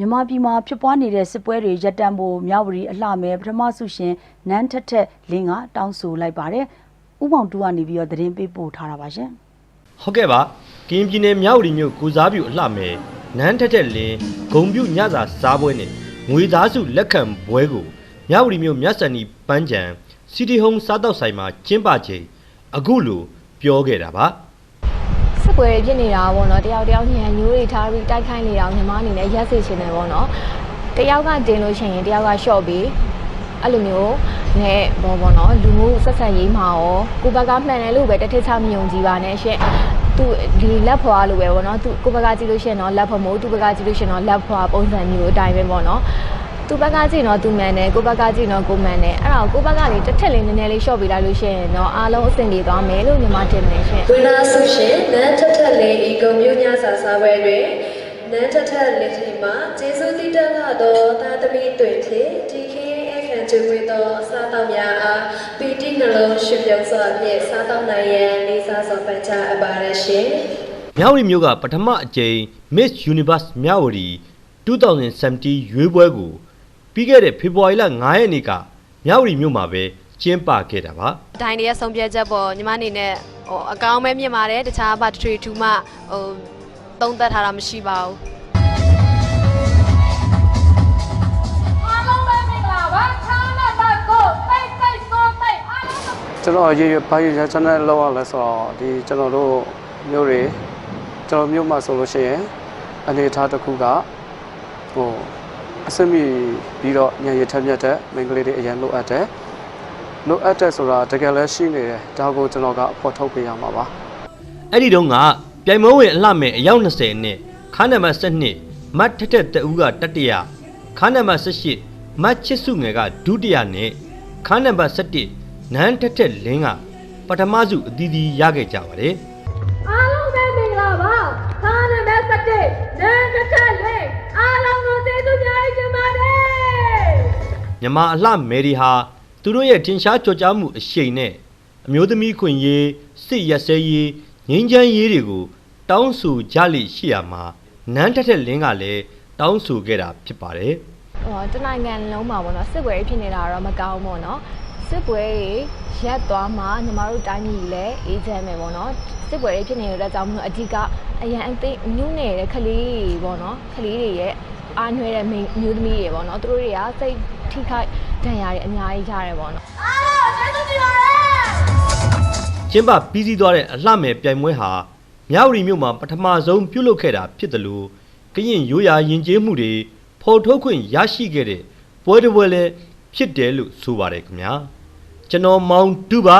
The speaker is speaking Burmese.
မြန်မာပြည်မှာဖြစ်ပွားနေတဲ့စစ်ပွဲတွေရပ်တန့်ဖို့မြဝတီအလှမဲပထမဆုရှင်နန်းထက်ထက်လင်းကတောင်းဆိုလိုက်ပါတယ်။ဥပောင်တူကနေပြီးတော့သတင်းပေးပို့ထားတာပါရှင်။ဟုတ်ကဲ့ပါကင်းပြည်နယ်မြောက်ရီမြို့ကိုစားပြုအလှမယ်နန်းထက်ထက်လင်းဂုံပြုညစာစားပွဲနဲ့ငွေသားစုလက်ခံပွဲကိုမြောက်ရီမြို့မြတ်စန္ဒီပန်းချံစီတီဟုံးစားတောက်ဆိုင်မှာကျင်းပချိန်အခုလိုပြောခဲ့တာပါ စစ်ပွဲတွေဖြစ်နေတာပေါ့နော်တယောက်တယောက်ညံညိုးတွေထားပြီးတိုက်ခိုင်းနေတာကိုညီမအနေနဲ့ရက်စေချင်တယ်ပေါ့နော်တယောက်ကတင်လို့ရှိရင်တယောက်ကရှော့ပြီးအဲ့လိုမျိုးနဲ့ဘောပေါ့နော်လူမှုဆက်ဆံရေးမှာရောကိုယ့်ဘက်ကမှန်တယ်လို့ပဲတစ်ထစ်ချမယုံကြည်ပါနဲ့ရှင့်သူဒီလက်ဖွာလိုပဲပေါ့နော်သူကိုယ့်ဘက်ကကြည့်လို့ရှိရင်တော့လက်ဖွာမို့သူ့ဘက်ကကြည့်လို့ရှိရင်တော့လက်ဖွာပုံစံမျိုးအတိုင်းပဲပေါ့နော် သူ့ဘက်ကကြည့်တော့သူမှန်တယ်ကိုယ့်ဘက်ကကြည့်တော့ကိုမှန်တယ်အဲ့ဒါကိုကိုယ့်ဘက်ကလေတစ်ထက်လေးနည်းနည်းလေးရှော့ပေးလိုက်လို့ရှိရင်တော့အားလုံးအဆင်ပြေသွားမယ်လို့ညီမထင်တယ်ရှင့်ဝိနာဆုရှင်နန်းထက်ထက်လေးဤကုံမျိုးညစာစားပွဲတွင်နန်းထက်ထက်လက်ထီမှာကျေးဇူးတည်တတ်သောသာသမီတွင်ဖြင့်ဒီခင်းအခမ်းကျွေးသောအစားတောက်များအားပီတိနှလုံးရှင်ပြုံးစွာဖြင့်စားတောက်နိုင်ရန်လေးစားစွာပန်ချအပ်ပါရရှင်မြောက်ရီမြို့ကပထမအကြိမ် Miss Universe မြောက်ရီ2017ရွေးပွဲကို ပြီးခဲ့တဲ့ဖေဖော်ဝါရီလ9ရက်နေ့ကမြောက်ရီမြို့မှာပဲကျင်းပခဲ့တာပါဒိုင်းတွေရဲ့ဆုံးဖြတ်ချက်ပေါ်ညီမအနေနဲ့ဟိုအကောင်းပဲမြင်ပါတယ်တခြားဘာထွေထူးမှဟိုသုံးသပ်ထားတာမရှိပါဘူးအားလုံးပဲမင်္ဂလာပါခါနပါကိုတိတ်တိတ်ဆိုတိတ်အားလုံးကျွန်တော်ရေရဘာရရကျွန်တော်လောက်ရလဲဆိုတော့ဒီကျွန်တော်တို့မျိုးတွေကျွန်တော်မျိုးမှာဆိုလို့ရှိရင်အနေအထားတစ်ခုကဟို အစမီပြီးတော့ညရထက်မြက်တဲ့မိန်းကလေးတွေအရင်လိုအပ်တယ်လိုအပ်တဲ့ဆိုတာတကယ်လည်းရှိနေတယ်ဒါကိုကျွန်တော်ကအဖို့ထုတ်ပေးရမှာပါအဲ့ဒီတုန်းကပြိုင်မဝင်အလှမဲ့အယောက်20နဲ့ခန်းနံပါတ်12မတ်ထက်ထက်တဦးကတတိယခန်းနံပါတ်18မတ်ချစ်စုငယ်ကဒုတိယနဲ့ခန်းနံပါတ်17နန်းထက်ထက်လင်းကပထမစုအသီးသီးရခဲ့ကြပါတယ် မြန်မာအလှမယ်ဒီဟာသူတို့ရဲ့ထင်ရှားကြော်ကြားမှုအရှိန်နဲ့အမျိုးသမီးခွင့်ရေးစစ်ရက်စဲရေးငင်းချမ်းရေးတွေကိုတောင်းဆိုကြလိရှိရမှာနန်းထက်ထက်လင်းကလည်းတောင်းဆိုခဲ့တာဖြစ်ပါတယ်ဟိုတနိုင်ငံလုံးမှာပေါ့နော်စစ်ပွဲဖြစ်နေတာတော့မကောင်းဘူးပေါ့နော်စစ်ပွဲတွေရပ်သွားမှညီမတို့တိုင်းပြည်လည်းအေးချမ်းမယ်ပေါ့နော်စစ်ပွဲတွေဖြစ်နေတဲ့အတွက်ကြောင့်မလို့အဓိကအရန်အသိညှို့နေတဲ့ကလေးတွေပေါ့နော်ကလေးတွေရဲ့အားနွှဲတဲ့မိန်းအမျိုးသမီးတွေပေါ့နော်သူတို့တွေကစိတ် ထိခိုက်ဒဏ်ရာတွေအများကြီးကြတယ်ပေါ့နော်အားလုံးကျေးဇူးတင်ပါတယ်ကျင်းပပြီးစီးသွားတဲ့အလှမယ်ပြိုင်ပွဲဟာမြောက်ရီမြို့မှာပထမဆုံးပြုလုပ်ခဲ့တာဖြစ်တယ်လို့ကရင်ရိုးရာယဉ်ကျေးမှုတွေဖော်ထုတ်ခွင့်ရရှိခဲ့တဲ့ပွဲတစ်ပွဲလည်းဖြစ်တယ်လို့ဆိုပါတယ်ခင်ဗျာကျွန်တော်မောင်တူပါ